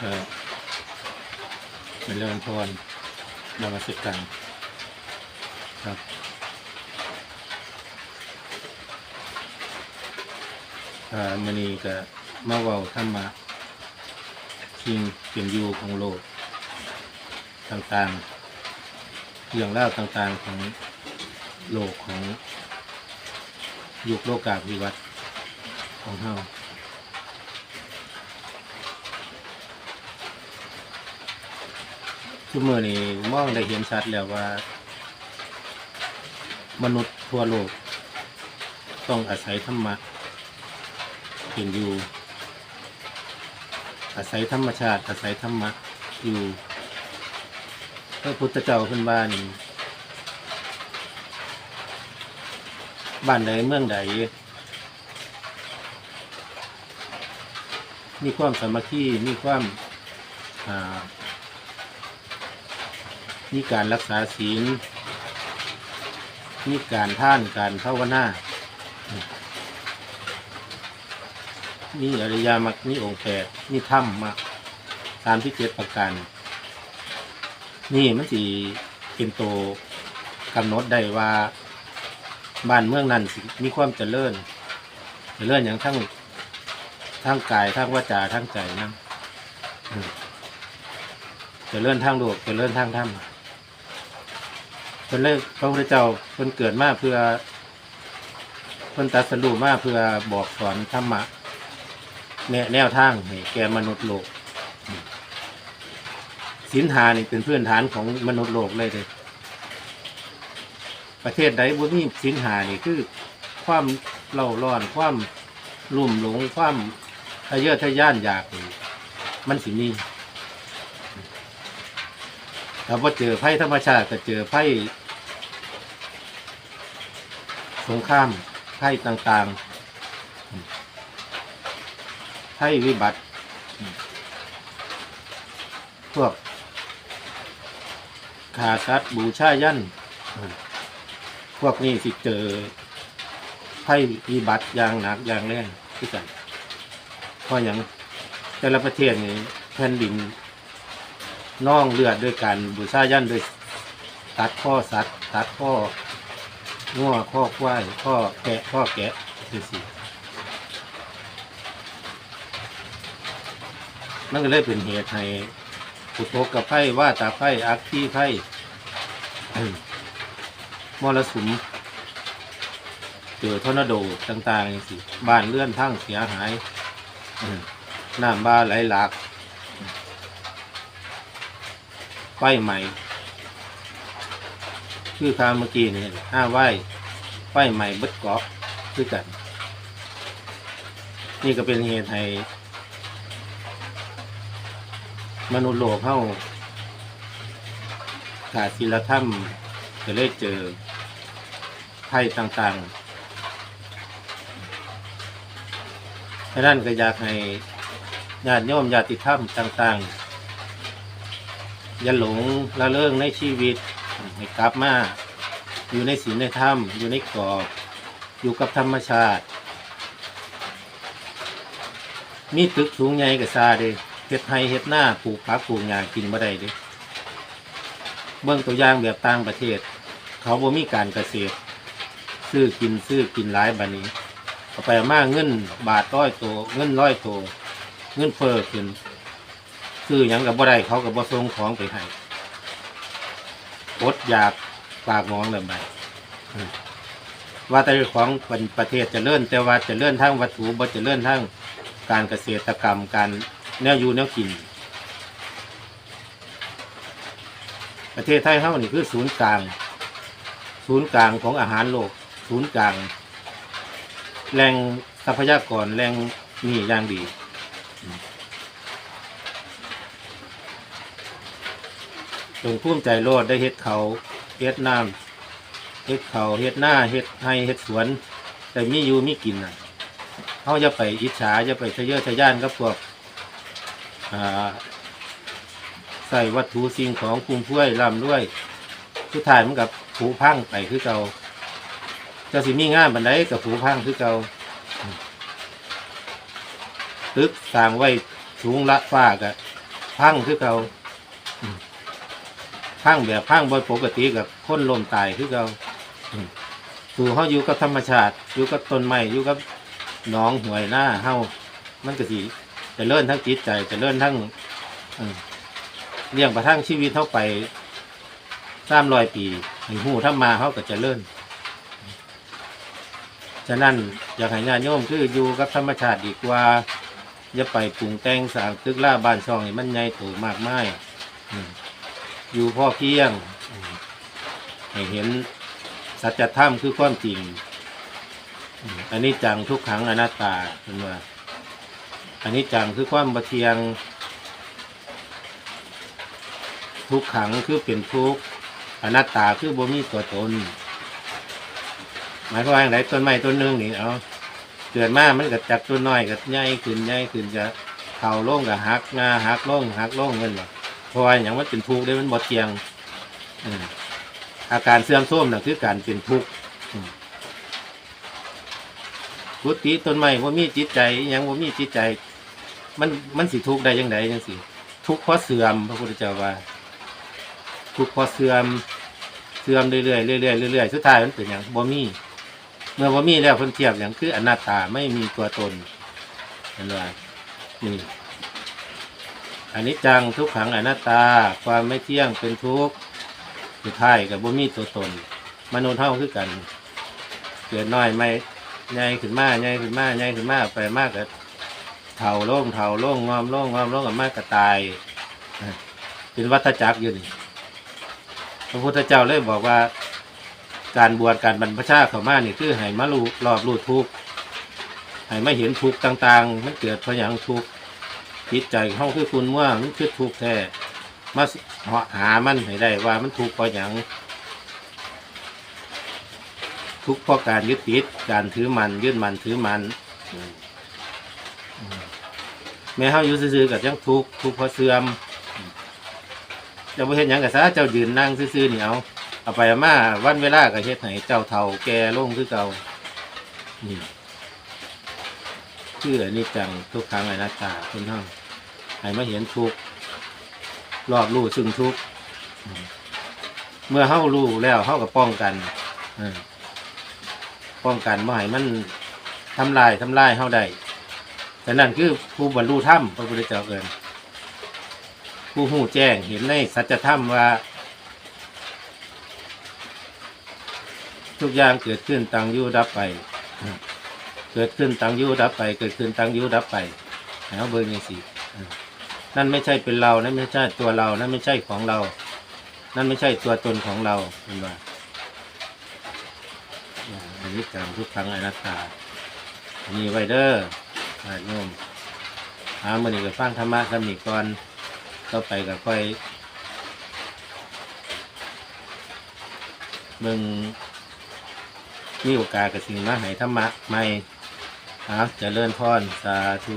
เออเป็นเรื่องพรนมัสการครับมันนี้ก็มาเว้าธรรมะสิ่งเป็นอยู่ของโลก ต่างๆ เรื่องราวต่างๆของโลกของยุคโลกาภิวัตน์ของเฮา ทุกมือนี้มองได้เห็นชัดแล้วว่า มนุษย์ทั่วโลก ต้องอาศัยธรรมะเป็นอยู่ อาศัยธรรมชาติ อาศัยธรรมะอยู่พระพุทธเจ้าขึ้นบ้านบ้านใดเมืองใดมีความสามัคคีมีความอ่า มีการรักษาศีลมีการท่านการภาวนามีอริยมรรคมีองค์แปดมีธรรมมาสามที่เจ็ดประการนี่มันสีเป็นตัวกำหนดได้ว่า บ้านเมืองนั้นมีความเจริญเจริญอย่างทั้งทั้งกายทั้งวาจาทั้งใจนะอืมเจริญทางโลกเจริญทางธรรม เพิ่นเลยพระพุทธเจ้าเพิ่นเกิดมาเพื่อเพิ่นตรัดสรู้มาเพื่อบอกสอนธรรมะแนแนวทางให้แก่มนุษย์โลกศีลหานี่เป็นพื้นฐานของมนุษย์โลกเลยเลย ประเทศใดบ่มีศีลหานี่คือ ความเล่าร้อนความลุ่มหลงความทะเยอทะยานอยากนี่มันสิมี ถ้าว่าเจอไพ่ธรรมชาติก็เจอไพ่สงครามไพ่ต่างๆไพ่วิบัติ พวกขาสัตว์บูชายันพวกนี้สิเจอไพ่วิบัติอย่างหนักอย่างแรงที่กันเพราะอย่างแต่ละประเทศนี่แผ่นดิน น่องเลือดด้วยการบูชายันด้วย ตัดข้อสัตว์ ตัดข้องัวข้อควายข้อแกะข้อแกะสิสินั่นก็เลยเป็นเหตุให้ปุโตกับไพ่ว่าตาไพ่อักที่ไพ่มรสุมเจอทอร์นาโดต่างๆสิบ้านเลื่อนทั้งเสียหายน้ำบาไหลหลาก ไฟใหม่ คือคาเมื่อกี้นี่ห้าไหวไฟใหม่เบิดเกาะคือกัน นี่ก็เป็นเหตุให้มนุษย์โลกเข้าขาดศีลธรรมจะเลยเจอไพ่ต่างๆดังนั้นก็อยากให้ญาติโยมญาติธรรมต่าง ๆ อย่าหลงละเลิงในชีวิตให้กลับมาอยู่ในศีลในธรรมอยู่ในกรอบอยู่กับธรรมชาติ มีตึกสูงใหญ่กับซาเด้เฮ็ดไห้เฮ็ดหน้าปลูกผักปลูกหญ้ากินบ่ได้เด้เบิ่งตัวอย่างแบบต่างประเทศ เขาบ่มีการเกษตร ซื้อกินซื้อกินหลายบัดนี้เอาไปเอามาเงินบาทร้อยโตเงินร้อยโตเงินเฟ้อขึ้น ซื้อหยังกับบ่ได้เขากับบ่ส่งของไปให้อดอยากปากหมองแบบไหนอืมว่าแต่ของเป็นประเทศเจะเลื่อนแต่ว่าเจะเลื่อนทางวัตถุบ่เจะเลื่อนทางการเกษตรกรรมการแนวอยู่แนวกิน ประเทศไทยเฮานี่คือศูนย์กลาง ศูนย์กลางของอาหารโลก ศูนย์กลางแหล่งทรัพยากรแหล่งนี่อย่างดี จงภูมิใจโลดได้เฮ็ดเขาเฮ็ดน้ำเฮ็ดเขาเฮ็ดหน้าเฮ็ดให้เฮ็ดสวน แต่มีอยู่มีกินน่ะเขาจะไปอิจฉาจะไปทะเยอทะยานกับพวกใส่วัตถุสิ่งของคุ้มพ้วยร่ำด้วยสุดท้ายมันกับผูพังไปคือเก่าเจะสิมีงานบันไดกับผูพังคือเก่าตึกสร้างไว้สูงละฟ้ากะพังคือเก่า พังแบบพังบ่ปกติกับคนลมตายคือเก่าอืมสู่เฮาอยู่กับธรรมชาติ อยู่กับต้นไม้อยู่กับหนองห้วยหน้าเฮามันก็สิจะเลื่อนทั้งจิตใจจะเลื่อนทั้งเลี้ยงประทังชีวิตเฮาไปสามรอยปีให้ฮู้ทำมาเฮาก็จะเลื่อนฉะนั้นอยากให้ญาติโยมคืออยู่กับธรรมชาติดีกว่าอย่าไปปรุงแต่งสร้างตึกล่าบ้านช่องให้มันใหญ่โตมากมาย อยู่พ่อเพียง ให้เห็นสัจธรรมคือความจริง อันนี้จังทุกขังอนัตตาเป็นว่าอันนี้จังคือความบะเทียง ทุกขังคือเป็นทุกข์อนัตตาคือบ่มีตัวตน หมายความว่าอย่างไรต้นไม้ต้นหนึงนี่เอาเกิดมามันก็จากตัวน้อยก็ใหญ่ขึ้นใหญ่ขึ้นจะเข่าลงก็หักงาหักลงหักลงเงินบ่ เพราะว่าอย่างมันเป็นทุกข์ได้มันบ่เที่ยงอาการเสื่อมโทรมน่ะคือการเป็นทุกข์อืมกุฏิต้นไม้ว่ามีจิตใจอิหยังว่ามีจิตใจ มันมันสิทุกข์ได้ยังไงจังสิทุกข์เพราะเสื่อมพระพุทธเจ้าว่า ทุกข์เพราะเสื่อมเสื่อมเรื่อยๆเรื่อยๆเรื่อยๆสุดท้ายมันเป็นอย่างบ่มีเมื่อว่มีแล้วเพิ่นเทียบอย่างคืออนัตตาไม่มีตัวตนเห็นว่านี่ อันนี้จังทุกขังอนัตตา ความไม่เที่ยงเป็นทุกข์สุดท้ายกับบ่มีตัวตนมนุษย์เท่าคือกัน เกิดน้อยไม่ใหญ่ขึ้นมาใหญ่ขึ้นมาใหญ่ขึ้นมาไปมากกับเท่าโล่งเท่าโล่งงอมโล่งงอมโล่งกับมากกระตายเป็นวัฏจักรอยู่นี่พระพุทธเจ้าเลยบอกว่าการบวชการบรรพชาเข้ามานี่คือให้มารู้รอบรู้ทุกข์ให้มาเห็นทุกข์ต่าง ๆ มันเกิดเพราะอย่างทุกข์ จิตใจเขาคือคุณว่ามันคือทุกข์แท้มาหามันให้ได้ว่ามันทุกข์เพราะอย่างทุกข์เพราะการยึดติดการถือมันยึดมันถือมันแม่เฮาอยู่ซื่อๆกับยังทุกข์ทุกข์เพราะเสื่อมเจ้าบ่เห็นหยังกับซะเจ้ายืนนั่งซื่อๆเนี่เอาเอาไปเอามาวันเวลาก็เฮ็ดให้เจ้าเท่าแก่ลงคือเก่านี่คืออนนี้จังทุกครั้งอนัตตาคนเฮา ให้มาเห็นทุกข์รอบรู้ซึ่งทุกข์เมื่อเฮารู้แล้วเฮาก็ป้องกันป้องกันบ่ให้มันทำลายทำลายเฮาได้แต่นั่นคือผู้บรรลุธรรมพระพุทธเจ้าเอิ้นผู้หูแจ้งเห็นในสัจธรรมว่า ทุกอย่างเกิดขึ้นตั้งอยู่ดับไป เกิดขึ้นตั้งอยู่ดับไป เกิดขึ้นตั้งอยู่ดับไปแล้วเบอร์ยังสี่ นั่นไม่ใช่เป็นเรา นั่นไม่ใช่ตัวเรา นั่นไม่ใช่ของเรา นั่นไม่ใช่ตัวตนของเราเป็นว่าอันนี้การทุกครั้งอนัตตามีไวเดอร์อาโยมหาเมันอีกฟังธรรมะสมิก่อนต่อไปก็ค่อยเบิ่งมีโอกาสกระสิมาให้ธรรมะใหม่ครับเจะเลื่อนพรสาธุ